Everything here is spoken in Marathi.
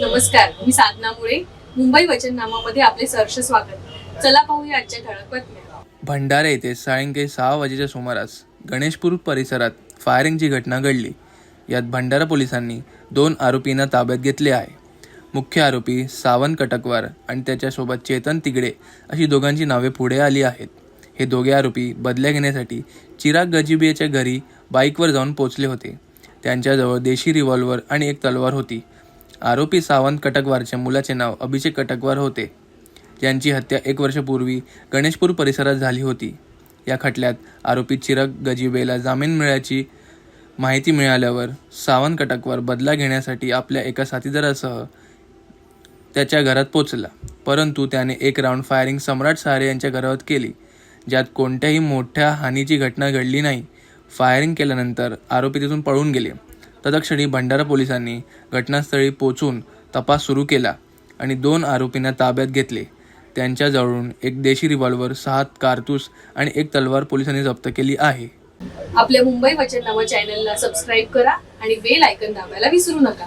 नमस्कार मी साधना मुळे मुंबई वचननामामध्ये आपले सहर्ष स्वागत. चला पाहूया आजच्या ठळक बातम्या. भंडारा येथे सायंकाळी सहा वाजेच्या सुमारास गणेशपूर परिसरात फायरिंगची घटना घडली. यात भंडारा पोलिसांनी दोन आरोपींना ताब्यात घेतले आहे. मुख्य आरोपी सावन कटकवार आणि त्याच्यासोबत चेतन तिगडे अशी दोघांची नावे पुढे आली आहेत. हे दोघे आरोपी बदल्या घेण्यासाठी चिराग गजिबियाच्या घरी बाईकवर जाऊन पोचले होते. त्यांच्याजवळ देशी रिव्हॉल्वर आणि एक तलवार होती. आरोपी सावंत कटकवारच्या मुलाचे नाव अभिषेक कटकवार होते. यांची हत्या एक वर्षापूर्वी गणेशपूर परिसरात झाली होती. या खटल्यात आरोपी चिरग गजिबेला जामीन मिळाल्याची माहिती मिळाल्यावर सावंत कटकवर बदला घेण्यासाठी आपल्या एका साथीदारासह त्याच्या घरात पोचला परंतु त्याने एक राऊंड फायरिंग सम्राट सहारे यांच्या घरावर केली ज्यात कोणत्याही मोठ्या हानीची घटना घडली नाही. फायरिंग केल्यानंतर आरोपी तिथून पळून गेले. तत्क्षणी भंडारा पोलिसांनी घटनास्थळी पोचून तपास सुरू केला आणि दोन आरोपींना ताब्यात घेतले. त्यांच्याजवळून एक देशी रिव्हॉल्वर सहा कारतूस आणि एक तलवार पोलिसांनी जप्त केली आहे. आपल्या मुंबई वचननामा चॅनलला सबस्क्राईब करा आणि बेल आयकन दाबायला विसरू नका.